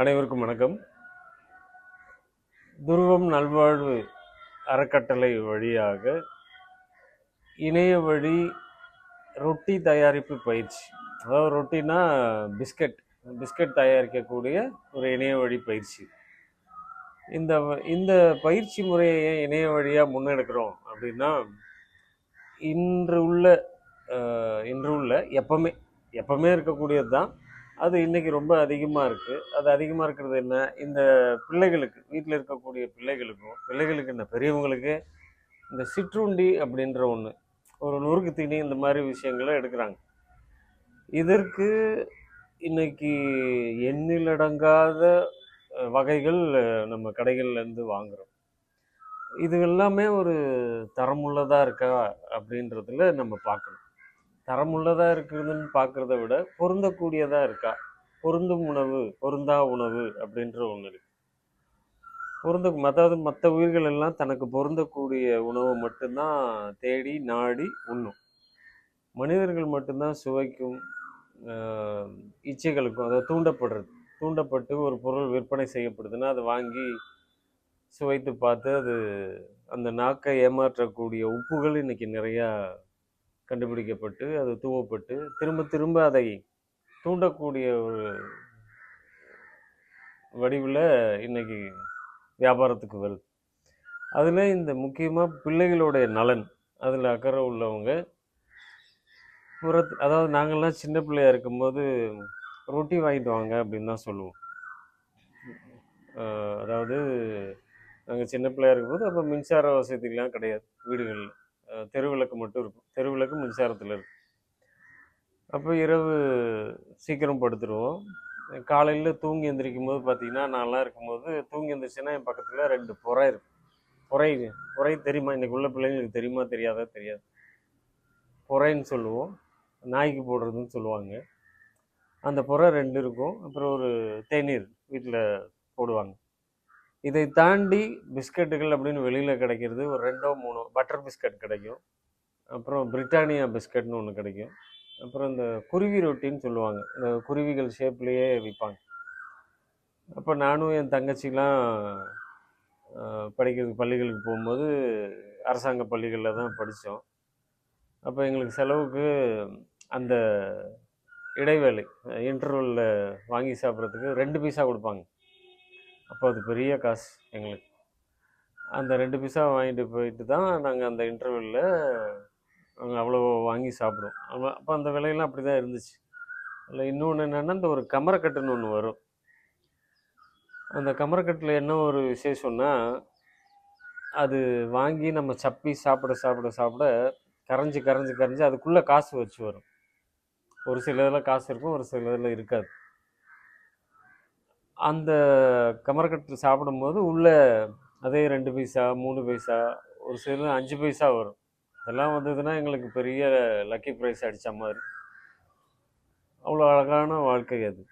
அனைவருக்கும் வணக்கம். துருவம் நல்வாழ்வு அறக்கட்டளை வழியாக இணைய வழி ரொட்டி தயாரிப்பு பயிற்சி. அதாவது ரொட்டினா பிஸ்கட் பிஸ்கட் தயாரிக்கக்கூடிய ஒரு இணைய வழி பயிற்சி. இந்த இந்த பயிற்சி முறையை ஏன் இணைய வழியாக முன்னெடுக்கிறோம் அப்படின்னா இன்று உள்ள இன்று உள்ள எப்பவுமே எப்பவுமே இருக்கக்கூடியது தான் அது இன்றைக்கி ரொம்ப அதிகமாக இருக்குது அது அதிகமாக இருக்கிறது என்ன? இந்த பிள்ளைகளுக்கு வீட்டில் இருக்கக்கூடிய பிள்ளைகளுக்கும் பிள்ளைகளுக்கு என்ன? பெரியவங்களுக்கு இந்த சிற்றுண்டி அப்படின்ற ஒன்று ஒரு நொறுக்கு தீனி இந்த மாதிரி விஷயங்களை எடுக்கிறாங்க. இதற்கு இன்றைக்கி எண்ணிலடங்காத வகைகள் நம்ம கடைகள்லேருந்து வாங்குகிறோம் வாங்குறோம். இது எல்லாமே ஒரு தரமுள்ளதாக இருக்கா அப்படின்றதுல நம்ம பார்க்கணும். தரமுள்ளதாக இருக்குதுன்னு பார்க்குறத விட பொருந்தக்கூடியதாக இருக்கா? பொருந்தும் உணவு பொருந்தா உணவு அப்படின்ற ஒன்று இருக்கு. பொருந்த அதாவது மற்ற உயிர்கள் எல்லாம் தனக்கு பொருந்தக்கூடிய உணவை மட்டும்தான் தேடி நாடி உண்ணும். மனிதர்கள் மட்டும்தான் சுவைக்கும் இச்சைகளுக்கும் அதாவது தூண்டப்படுறது. தூண்டப்பட்டு ஒரு பொருள் விற்பனை செய்யப்படுதுன்னா அதை வாங்கி சுவைத்து பார்த்து அது அந்த நாக்கை ஏமாற்றக்கூடிய உப்புகள் இன்னைக்கு நிறையா கண்டுபிடிக்கப்பட்டு அது தூவப்பட்டு திரும்ப திரும்ப அதை தூண்டக்கூடிய ஒரு வடிவில் இன்னைக்கு வியாபாரத்துக்கு வருது. அதில் இந்த முக்கியமாக பிள்ளைகளுடைய நலன் அதில் அக்கறை உள்ளவங்க புறத்து அதாவது நாங்கள்லாம் சின்ன பிள்ளையாக இருக்கும்போது ரொட்டி வாங்கிட்டு வாங்க அப்படின்னு தான் சொல்லுவோம். அதாவது நாங்கள் சின்ன பிள்ளையா இருக்கும்போது அப்போ மின்சார வசதிலாம் கிடையாது வீடுகளில். தெருவிளக்கு மட்டும் இருக்கும். தெருவிளக்கு மின்சாரத்தில் இருக்கும் அப்போ இரவு சீக்கிரம் படுத்துருவோம். காலையில் தூங்கி எந்திரிக்கும் போது பார்த்தீங்கன்னா நான்லாம் இருக்கும்போது தூங்கி எந்திரிச்சின்னா என் பக்கத்தில் ரெண்டு புறை இருக்கும். புறை புறை தெரியுமா? இன்னைக்கு உள்ள பிள்ளைங்களுக்கு தெரியுமா? தெரியாதா? தெரியாது. புறைன்னு சொல்லுவோம். நாய்க்கு போடுறதுன்னு சொல்லுவாங்க. அந்த புறை ரெண்டு இருக்கும். அப்புறம் ஒரு தேநீர் வீட்டில் போடுவாங்க. இதை தாண்டி பிஸ்கட்டுகள் அப்படின்னு வெளியில் கிடைக்கிறது ஒரு ரெண்டோ மூணோ பட்டர் பிஸ்கட் கிடைக்கும். அப்புறம் பிரிட்டானியா பிஸ்கட்னு ஒன்று கிடைக்கும். அப்புறம் இந்த குருவி ரொட்டின்னு சொல்லுவாங்க. இந்த குருவிகள் ஷேப்லேயே விற்பாங்க அப்போ நானும் என் தங்கச்சிலாம் படிக்கிறதுக்கு பள்ளிகளுக்கு போகும்போது அரசாங்க பள்ளிகளில் தான் படித்தோம் அப்போ எங்களுக்கு செலவுக்கு அந்த இடைவேளை இன்டர்வலில் வாங்கி சாப்பிட்றதுக்கு ரெண்டு பீஸாக கொடுப்பாங்க. அப்போ அது பெரிய காசு எங்களுக்கு. அந்த ரெண்டு பைசா வாங்கிட்டு போயிட்டு தான் நாங்கள் அந்த இன்டர்வியூவில் நாங்கள் அவ்வளோ வாங்கி சாப்பிடுவோம். அப்போ அப்போ அந்த விலையெல்லாம் அப்படி தான் இருந்துச்சு. அதில் இன்னொன்று என்னென்னா இந்த ஒரு கமரக்கட்டுன்னு ஒன்று வரும். அந்த கமரக்கட்டில் என்ன ஒரு விசேஷம்னா அது வாங்கி நம்ம சப்பி சாப்பிட சாப்பிட சாப்பிட கரைஞ்சி கரைஞ்சி கரைஞ்சி அதுக்குள்ளே காசு வச்சு வரும். ஒரு சில இதில் காசு இருக்கும் ஒரு சில இதில் இருக்காது. அந்த கமரக்கட்டு சாப்பிடும்போது உள்ளே அதே ரெண்டு பைசா மூணு பைசா ஒரு சில அஞ்சு பைசா வரும். அதெல்லாம் வந்ததுன்னா எங்களுக்கு பெரிய லக்கி ப்ரைஸ் அடித்த மாதிரி. அவ்வளோ அழகான வாழ்க்கை அது.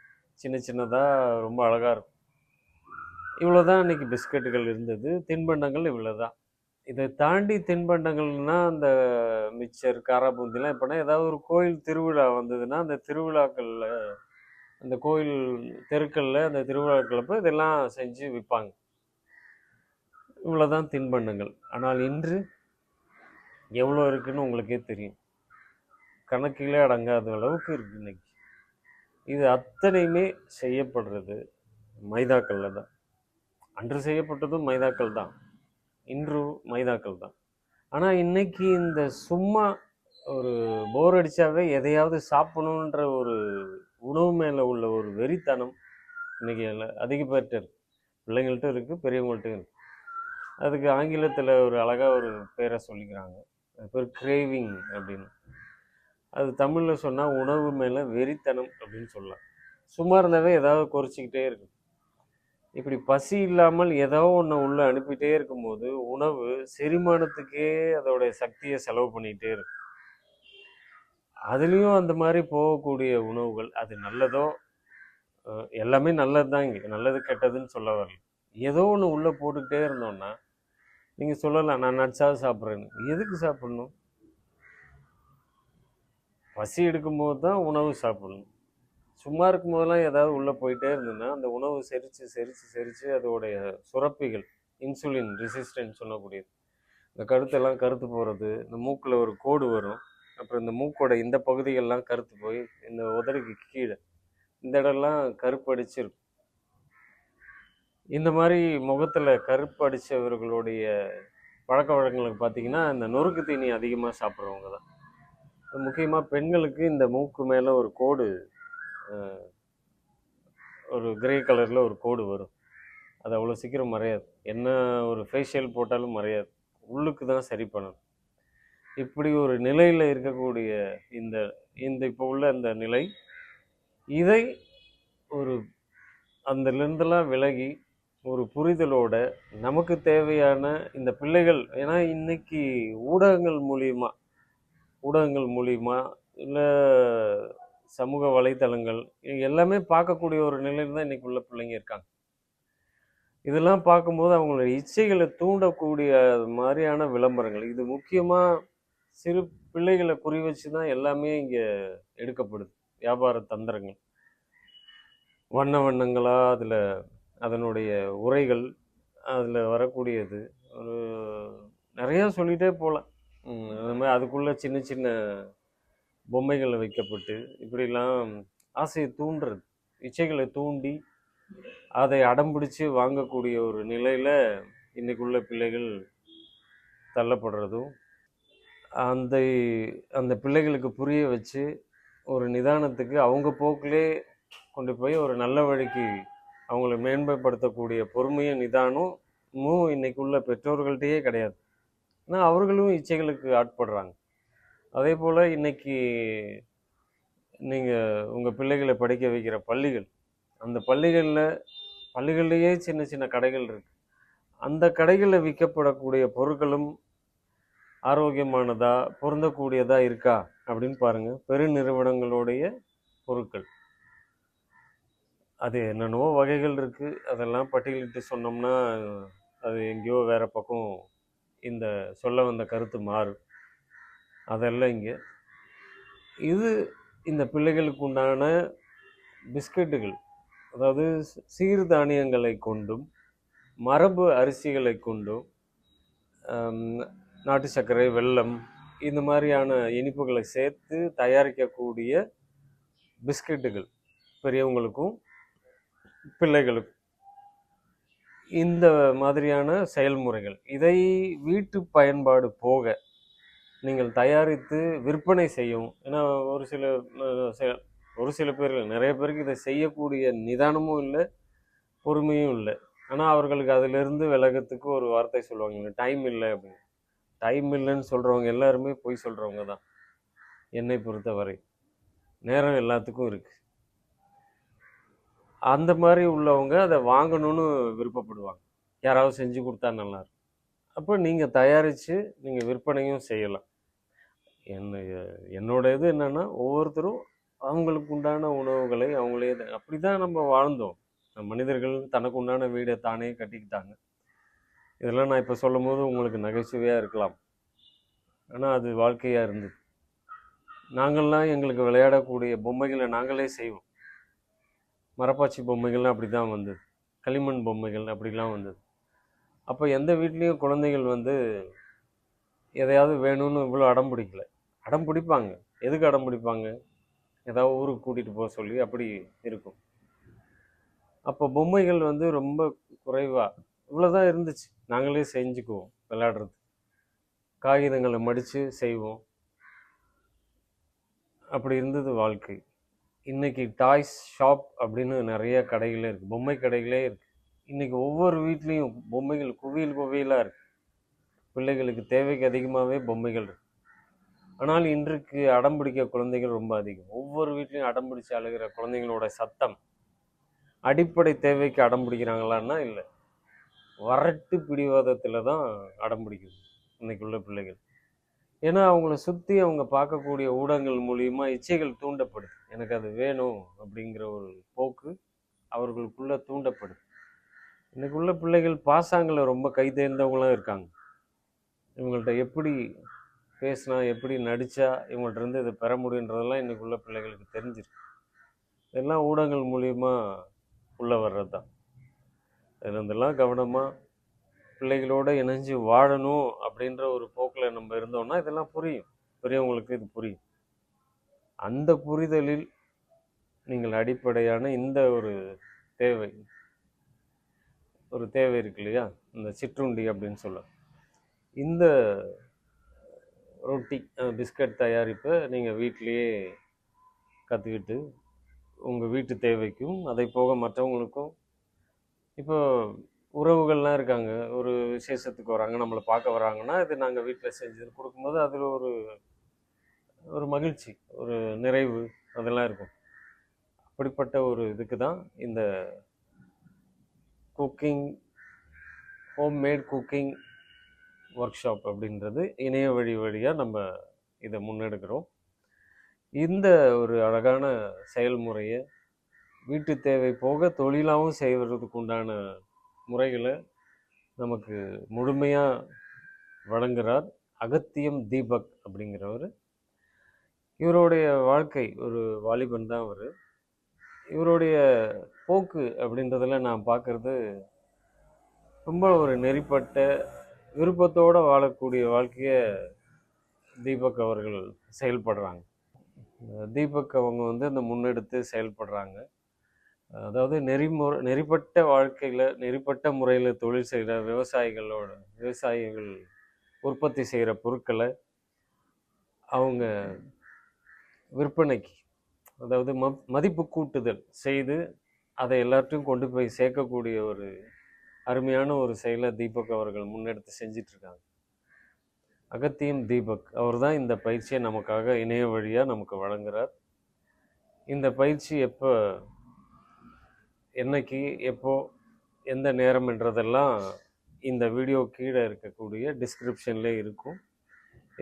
சின்ன சின்னதாக ரொம்ப அழகாக இருக்கும். இவ்வளோ தான் இன்றைக்கி பிஸ்கட்டுகள் இருந்தது. தின்பண்டங்கள் இவ்வளோ தான் இதை தாண்டி தின்பண்டங்கள்னா அந்த மிச்சர் காராபூந்திலாம் இப்போனா ஏதாவது ஒரு கோயில் திருவிழா வந்ததுன்னா அந்த திருவிழாக்களில் அந்த கோயில் தெருக்களில் அந்த திருவிழாக்கள் அப்போ இதெல்லாம் செஞ்சு விற்பாங்க இவ்வளோதான் தின்பண்டங்கள். ஆனால் இன்று எவ்வளோ இருக்குன்னு உங்களுக்கே தெரியும். கணக்கிலே அடங்காத அளவுக்கு இருக்கு இன்னைக்கு. இது அத்தனையுமே செய்யப்படுறது மைதாக்கல்ல தான். அன்று செய்யப்பட்டதும் மைதாக்கள் தான். இன்று மைதாக்கள் தான். ஆனால் இன்னைக்கு இந்த சும்மா ஒரு போர் அடித்தாவே எதையாவது சாப்பிடணுன்ற ஒரு உணவு மேலே உள்ள ஒரு வெறித்தனம் இன்னைக்கு எல்லா- அதிக பிள்ளைங்கள்ட்ட இருக்குது பெரியவங்கள்ட்ட இருக்குது அதுக்கு ஆங்கிலத்தில் ஒரு அழகாக ஒரு பேரை சொல்லிக்கிறாங்க. அது பேர் கிரேவிங் அப்படின்னு. அது தமிழில் சொன்னால் உணவு மேலே வெறித்தனம் அப்படின்னு சொல்லலாம். சும்மா இருந்தாவே ஏதாவது குறைச்சிக்கிட்டே இருக்கும். இப்படி பசி இல்லாமல் ஏதோ ஒன்று உள்ளே அனுப்பிட்டே இருக்கும்போது உணவு செரிமானத்துக்கே அதோடைய சக்தியை செலவு பண்ணிகிட்டே இருக்கும். அதுலேயும் அந்த மாதிரி போகக்கூடிய உணவுகள் அது நல்லதோ எல்லாமே நல்லது தான் இங்கே. நல்லது கெட்டதுன்னு சொல்ல வரல. ஏதோ ஒன்று உள்ளே போட்டுக்கிட்டே இருந்தோன்னா நீங்கள் சொல்லலாம் நான் நட்ஸாக சாப்பிட்றேன்னு. எதுக்கு சாப்பிடணும்? பசி எடுக்கும்போது தான் உணவு சாப்பிடணும். சும்மா இருக்கும் போதெல்லாம் ஏதாவது உள்ளே போயிட்டே இருந்ததுன்னா அந்த உணவு செரித்து செரித்து செரித்து அதோடைய சுரப்பிகள் இன்சுலின் ரெசிஸ்டன்ட் சொல்லக்கூடியது. இந்த கருத்தெல்லாம் கருத்து போகிறது இந்த மூக்கில் ஒரு கோடு வரும். அப்புறம் இந்த மூக்கோட இந்த பகுதிகள்லாம் கருத்து போய் இந்த உதடுக்கு கீழே இந்த இடம்லாம் கருப்படிச்சிருக்கும் இந்த மாதிரி முகத்தில் கருப்படித்தவர்களுடைய பழக்க வழக்கங்களுக்கு பார்த்தீங்கன்னா இந்த நொறுக்கு தீனி அதிகமாக சாப்பிட்றவங்க தான். முக்கியமாக பெண்களுக்கு இந்த மூக்கு மேலே ஒரு கோடு ஒரு கிரே கலரில் ஒரு கோடு வரும். அது அவ்வளோ சீக்கிரம் மறையாது. என்ன ஒரு ஃபேஷியல் போட்டாலும் மறையாது. உள்ளுக்கு தான் சரி பண்ணணும். இப்படி ஒரு நிலையில் இருக்கக்கூடிய இந்த இந்த இப்போ உள்ள இந்த நிலை இதை ஒரு அந்தலேருந்துலாம் விலகி ஒரு புரிதலோட நமக்கு தேவையான இந்த பிள்ளைகள் ஏன்னா இன்னைக்கு ஊடகங்கள் மூலியமாக ஊடகங்கள் மூலியமாக இல்லை சமூக வலைத்தளங்கள் எல்லாமே பார்க்கக்கூடிய ஒரு நிலையில் தான் இன்றைக்கி உள்ள பிள்ளைங்க இருக்காங்க. இதெல்லாம் பார்க்கும்போது அவங்களோட இச்சைகளை தூண்டக்கூடிய மாதிரியான விளம்பரங்கள் இது முக்கியமாக சிறு பிள்ளைகளை குறி வச்சு தான் எல்லாமே இங்கே எடுக்கப்படுது. வியாபார தந்திரங்கள். வண்ண வண்ணங்களாக அதில் அதனுடைய உரைகள் அதில் வரக்கூடியது. ஒரு நிறையா சொல்லிகிட்டே போகலாம் அது மாதிரி அதுக்குள்ளே சின்ன சின்ன பொம்மைகள் வைக்கப்பட்டு இப்படிலாம் ஆசையை தூண்டுறது. இச்சைகளை தூண்டி அதை அடம்பிடிச்சு வாங்கக்கூடிய ஒரு நிலையில் இன்றைக்குள்ள பிள்ளைகள் தள்ளப்படுறதும் அந்த அந்த பிள்ளைகளுக்கு புரிய வச்சு ஒரு நிதானத்துக்கு அவங்க போக்கிலே கொண்டு போய் ஒரு நல்ல வழிக்கு அவங்கள மேன்மைப்படுத்தக்கூடிய பொறுமையும் நிதானமும் இன்னைக்கு உள்ள பெற்றோர்கள்ட்டையே கிடையாது. ஏன்னா அவர்களும் இச்சைகளுக்கு ஆட்படுறாங்க. அதே போல் இன்னைக்கு நீங்கள் உங்கள் பிள்ளைகளை படிக்க வைக்கிற பள்ளிகள் அந்த பள்ளிகளில் பள்ளிகள்லேயே சின்ன சின்ன கடைகள் இருக்குது அந்த கடைகளில் விற்கப்படக்கூடிய பொருட்களும் ஆரோக்கியமானதா பொருந்தக்கூடியதா இருக்கா அப்படின்னு பாருங்க. பெருநிறுவனங்களுடைய பொருட்கள். அது என்னென்னவோ வகைகள் இருக்குது அதெல்லாம் பட்டியலிட்டு சொன்னோம்னா அது எங்கேயோ வேறு பக்கம் இந்த சொல்ல வந்த கருத்து மாறும். அதெல்லாம் இங்கே. இது இந்த பிள்ளைகளுக்கு உண்டான பிஸ்கட்டுகள். அதாவது சீர்தானியங்களை கொண்டும் மரபு அரிசிகளை கொண்டும் நாட்டு சர்க்கரை வெல்லம் இந்த மாதிரியான இனிப்புகளை சேர்த்து தயாரிக்கக்கூடிய பிஸ்கட்டுகள் பெரியவங்களுக்கும் பிள்ளைகளுக்கும் இந்த மாதிரியான செயல்முறைகள். இதை வீட்டு பயன்பாடு போக நீங்கள் தயாரித்து விற்பனை செய்யும் ஏன்னா ஒரு சில ஒரு சில பேர்கள் நிறைய பேருக்கு இதை செய்யக்கூடிய நிதானமும் இல்லை பொறுமையும் இல்லை. ஆனால் அவர்களுக்கு அதிலிருந்து விலகத்துக்கு ஒரு வார்த்தை சொல்லுவாங்க டைம் இல்லை அப்படின்னு. டைம் இல்லைன்னு சொல்கிறவங்க எல்லாருமே பொய் சொல்கிறவங்க தான். என்னை பொறுத்தவரை நேரம் எல்லாத்துக்கும் இருக்குது அந்த மாதிரி உள்ளவங்க அதை வாங்கணும்னு விருப்பப்படுவாங்க. யாராவது செஞ்சு கொடுத்தா நல்லா இருக்கும். அப்போ நீங்கள் தயாரித்து நீங்கள் விற்பனையும் செய்யலாம். என்ன என்னோட இது என்னன்னா ஒவ்வொருத்தரும் அவங்களுக்கு உண்டான உணவுகளை அவங்களே அப்படி தான் நம்ம வாழ்ந்தோம். மனிதர்கள் தனக்கு உண்டான வீடை தானே கட்டிக்கிட்டாங்க. இதெல்லாம் நான் இப்போ சொல்லும் போது உங்களுக்கு நகைச்சுவையாக இருக்கலாம். ஆனால் அது வாழ்க்கையாக இருந்தது. நாங்கள்லாம் எங்களுக்கு விளையாடக்கூடிய பொம்மைகளை நாங்களே செய்வோம். மரப்பாச்சி பொம்மைகள்லாம் அப்படி தான் வந்தது. களிமண் பொம்மைகள் அப்படிலாம் வந்தது. அப்போ எந்த வீட்லேயும் குழந்தைகள் வந்து எதையாவது வேணும்னு இவ்வளோ அடம் பிடிக்கல. அடம் பிடிப்பாங்க. எதுக்கு அடம் பிடிப்பாங்க? ஏதாவது ஊருக்கு கூட்டிகிட்டு போக சொல்லி அப்படி இருக்கும். அப்போ பொம்மைகள் வந்து ரொம்ப குறைவாக இவ்வளோதான் இருந்துச்சு. நாங்களே செஞ்சுக்குவோம் விளையாடுறது. காகிதங்களை மடித்து செய்வோம். அப்படி இருந்தது வாழ்க்கை. இன்றைக்கி டாய்ஸ் ஷாப் அப்படின்னு நிறைய கடைகளே இருக்குது பொம்மை கடைகளே இருக்குது இன்றைக்கி ஒவ்வொரு வீட்லேயும் பொம்மைகள் குவியல் குவியலாக இருக்குது பிள்ளைகளுக்கு தேவைக்கு அதிகமாகவே பொம்மைகள் இருக்கு. ஆனால் இன்றைக்கு அடம்பிடிக்க குழந்தைகள் ரொம்ப அதிகம். ஒவ்வொரு வீட்லேயும் அடம்பிடிச்சு அழுகிற குழந்தைங்களோட சத்தம் அடிப்படை தேவைக்கு அடம் பிடிக்கிறாங்களான்னா இல்லை. வறட்டு பிடிவாதத்தில் தான் அடம் பிடிக்குது இன்னைக்குள்ள பிள்ளைகள். ஏன்னா அவங்கள சுற்றி அவங்க பார்க்கக்கூடிய ஊடகங்கள் மூலியமா இச்சைகள் தூண்டப்படுது. எனக்கு அது வேணும் அப்படிங்கிற ஒரு போக்கு அவர்களுக்குள்ளே தூண்டப்படுது. இன்னைக்குள்ள பிள்ளைகள் பாசாங்கில் ரொம்ப கைதேர்ந்தவங்களும் இருக்காங்க. இவங்கள்ட்ட எப்படி பேசினா எப்படி நடித்தா இவங்கள்ட்ட இருந்து இதை பெற முடியுன்றதெல்லாம் இன்றைக்குள்ள பிள்ளைகளுக்கு தெரிஞ்சிருக்கு. இதெல்லாம் ஊடகங்கள் மூலியமாக உள்ளே வர்றது தான் இருந்தெல்லாம் கவனமாக பிள்ளைகளோடு இணைஞ்சு வாழணும் அப்படின்ற ஒரு போக்கில் நம்ம இருந்தோம்னா இதெல்லாம் புரியும். பெரியவங்களுக்கு இது புரியும். அந்த புரிதலில் நீங்கள் அடிப்படையான இந்த ஒரு தேவை ஒரு தேவை இருக்கு இல்லையா? இந்த சிற்றுண்டி அப்படின்னு சொல்ல. இந்த ரொட்டி பிஸ்கட் தயாரிப்பை நீங்கள் வீட்டிலையே கற்றுக்கிட்டு உங்கள் வீட்டு தேவைக்கும் அதை போக மற்றவங்களுக்கும் இப்போ உறவுகள்லாம் இருக்காங்க. ஒரு விசேஷத்துக்கு வராங்க நம்மளை பார்க்க வராங்கன்னா இது நாங்கள் வீட்டில் செஞ்சு கொடுக்கும்போது அதில் ஒரு ஒரு மகிழ்ச்சி ஒரு நிறைவு அதெல்லாம் இருக்கும். அப்படிப்பட்ட ஒரு இதுக்கு தான் இந்த cooking home made cooking workshop அப்படின்றது இணைய வழி வழியாக நம்ம இதை முன்னெடுக்கிறோம். இந்த ஒரு அழகான செயல்முறையை வீட்டு தேவை போக தொழிலாகவும் செய்வதற்கு உண்டான முறைகளை நமக்கு முழுமையாக வழங்குகிறார் அகத்தியம் தீபக் அப்படிங்கிறவர். இவருடைய வாழ்க்கை ஒரு வாலிபன் தான் அவர். இவருடைய போக்கு அப்படின்றதில் நான் பார்க்குறது ரொம்ப ஒரு நெறிப்பட்ட விருப்பத்தோடு வாழக்கூடிய வாழ்க்கையை தீபக் அவர்கள் செயல்படுறாங்க. தீபக் அவங்க வந்து அந்த முன்னெடுத்து செயல்படுறாங்க. அதாவது நெறிமுறை நெறிப்பட்ட வாழ்க்கையில் நெறிப்பட்ட முறையில் தொழில் செய்கிற விவசாயிகளோட விவசாயிகள் உற்பத்தி செய்கிற பொருட்களை அவங்க விற்பனைக்கு அதாவது ம மதிப்பு கூட்டுதல் செய்து அதை எல்லாத்தையும் கொண்டு போய் சேர்க்கக்கூடிய ஒரு அருமையான ஒரு செயலை தீபக் அவர்கள் முன்னெடுத்து செஞ்சிட்ருக்காங்க. அகத்தியம் தீபக் அவர் தான் இந்த பயிற்சியை நமக்காக இணைய வழியாக நமக்கு வழங்குறார். இந்த பயிற்சி எப்போ என்னைக்கு எப்போ எந்த நேரம்ன்றதெல்லாம் இந்த வீடியோ கீழே இருக்கக்கூடிய டிஸ்கிரிப்ஷன்லேயே இருக்கும்.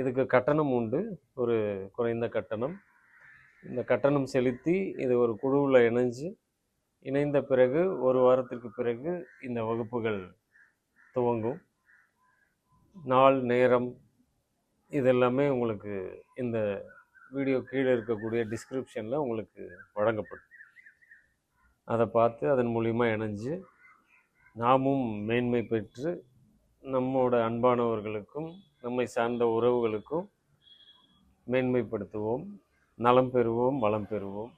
இதுக்கு கட்டணம் உண்டு. ஒரு குறைந்த கட்டணம். இந்த கட்டணம் செலுத்தி இது ஒரு குழுவில் இணைஞ்சு இணைந்த பிறகு ஒரு வாரத்திற்கு பிறகு இந்த வகுப்புகள் துவங்கும். நாள் நேரம் இதெல்லாமே உங்களுக்கு இந்த வீடியோ கீழே இருக்கக்கூடிய டிஸ்கிரிப்ஷனில் உங்களுக்கு வழங்கப்படும். அதை பார்த்து அதன் மூலிமா இணைஞ்சு நாமும் மேன்மை பெற்று நம்மோட அன்பானவர்களுக்கும் நம்மை சார்ந்த உறவுகளுக்கும் மேன்மைப்படுத்துவோம் நலம் பெறுவோம் வளம் பெறுவோம்.